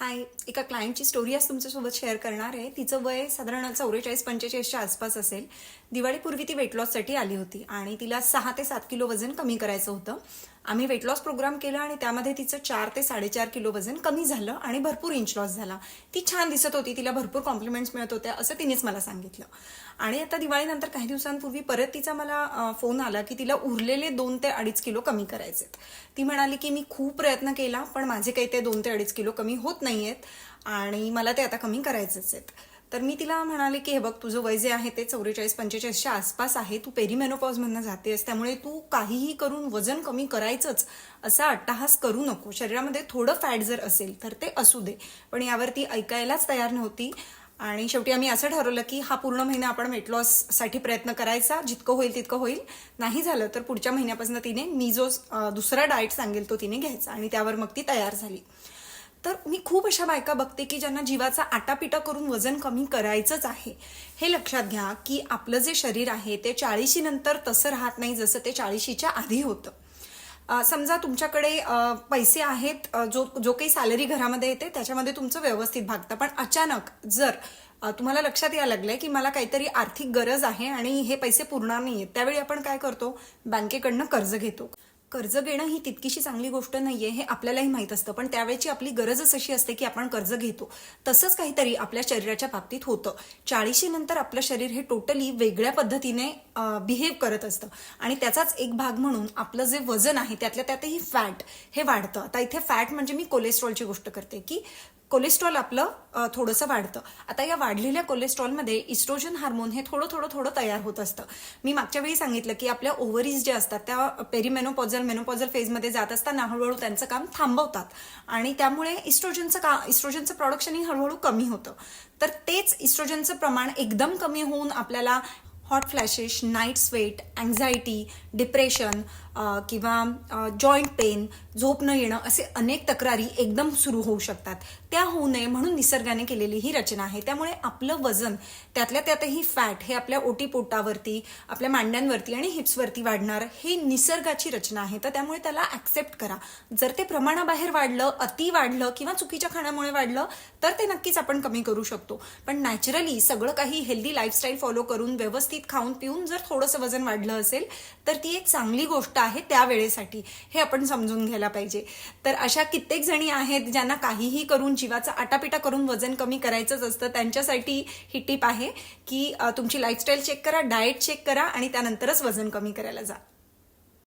हाय एका क्लायंटची स्टोरी आज तुमच्यासोबत शेअर करणार आहे. तिचं वय साधारण चौवेचाळीस पंचेचाळीसच्या आसपास असेल. दिवाळीपूर्वी ती वेट लॉससाठी आली होती आणि तिला सहा ते सात किलो वजन कमी करायचं होतं. आम्ही वेट लॉस प्रोग्राम केला आणि त्यामध्ये तिचं चार ते साडेचार किलो वजन कमी झालं आणि भरपूर इंच लॉस झाला. ती छान दिसत होती तिला भरपूर कॉम्प्लिमेंट्स मिळत होत्या असं तिनेच मला सांगितलं. आणि आता दिवाळीनंतर काही दिवसांपूर्वी परत तिचा मला फोन आला की तिला उरलेले दोन ते अडीच किलो कमी करायचेत. ती म्हणाली की मी खूप प्रयत्न केला पण माझे काही ते दोन ते अडीच किलो कमी होत नाही आहेत आणि मला ते आता कमी करायचेच आहेत. तर मी तिला म्हणाले की हे बघ तुझं वय जे आहे ते चौवेचाळीस पंचेचाळीसच्या आसपास आहे. तू पेरीमेनोपॉजमधनं जातेस. त्यामुळे तू काहीही करून वजन कमी करायचंच असा अट्टहास करू नको. शरीरामध्ये थोडं फॅट जर असेल तर ते असू दे. पण यावर ती ऐकायलाच तयार नव्हती. आणि शेवटी आम्ही असं ठरवलं की हा पूर्ण महिना आपण वेट लॉससाठी प्रयत्न करायचा. जितकं होईल तितकं होईल. नाही झालं तर पुढच्या महिन्यापासून तिने मी जो दुसरा डाएट सांगेल तो तिने घ्यायचा. आणि त्यावर मग ती तयार झाली. तर मी खूप अशा बायका बघते की ज्यांना जीवाचा आटापिटा करून वजन कमी करायचंच आहे. हे लक्षात घ्या की आपलं जे शरीर आहे ते चाळीशी नंतर तसं राहत नाही जसं ते चाळीशीच्या आधी होतं. समजा तुमच्याकडे पैसे आहेत जो जो काही सॅलरी घरामध्ये येते त्याच्यामध्ये तुमचं व्यवस्थित भागतं. पण अचानक जर तुम्हाला लक्षात यायला लागलंय की मला काहीतरी आर्थिक गरज आहे आणि हे पैसे पुरणार आहेत त्यावेळी आपण काय करतो? बँकेकडनं कर्ज घेतो. कर्ज घेणं ही तितकीशी चांगली गोष्ट नाहीये हे आपल्यालाही माहीत असतं. पण त्यावेळेची आपली गरजच अशी असते की आपण कर्ज घेतो. तसंच काहीतरी आपल्या शरीराच्या बाबतीत होतं. चाळीशी नंतर आपलं शरीर हे टोटली वेगळ्या पद्धतीने बिहेव करत असतं. आणि त्याचाच एक भाग म्हणून आपलं जे वजन आहे त्यातल्या त्यातही फॅट हे वाढतं. आता इथे फॅट म्हणजे मी कोलेस्ट्रॉलची गोष्ट करते की कोलेस्ट्रॉल आपलं थोडंसं वाढतं. आता या वाढलेल्या कोलेस्ट्रॉलमध्ये इस्ट्रोजन हार्मोन हे थोडं थोडं थोडं तयार होत असतं. मी मागच्या वेळी सांगितलं की आपल्या ओव्हरीज ज्या असतात त्या जर मेनोपॉझल फेजमध्ये जात असताना हळूहळू त्यांचं काम थांबवतात. आणि त्यामुळे इस्ट्रोजनचं का इस्ट्रोजनचं प्रोडक्शनही हळूहळू कमी होतं. तर तेच इस्ट्रोजनचं प्रमाण एकदम कमी होऊन आपल्याला hot flashes night sweat anxiety depression किंवा जॉईंट पेन झोप न येणं असे अनेक तक्रारी एकदम सुरू होऊ शकतात. त्या होऊ नये म्हणून निसर्गाने केलेली ही रचना आहे. त्यामुळे आपलं वजन त्यातल्या त्यातही फॅट हे आपल्या ओटीपोटावरती आपल्या मांड्यांवरती आणि हिप्सवरती वाढणार हे निसर्गाची रचना आहे. तर त्यामुळे त्याला ऍक्सेप्ट करा. जर ते प्रमाणाबाहेर वाढलं अति वाढलं किंवा चुकीच्या खाण्यामुळे वाढलं तर ते नक्कीच आपण कमी करू शकतो. पण नॅचरली सगळं काही हेल्दी लाईफस्टाईल फॉलो करून व्यवस्थित खाऊन पिऊन जर थोडंसं वजन वाढलं असेल तर ती एक चांगली गोष्ट आहे त्या वेळेसाठी हे आपण समजून घ्यायला पाहिजे. तर अशा कित्येक जणी आहेत ज्यांना काहीही करून जीवाचा आटापिटा करून वजन कमी करायचंच असतं. त्यांच्यासाठी ही टीप आहे की तुमची लाईफस्टाईल चेक करा डाएट चेक करा आणि त्यानंतरच वजन कमी करायला जा.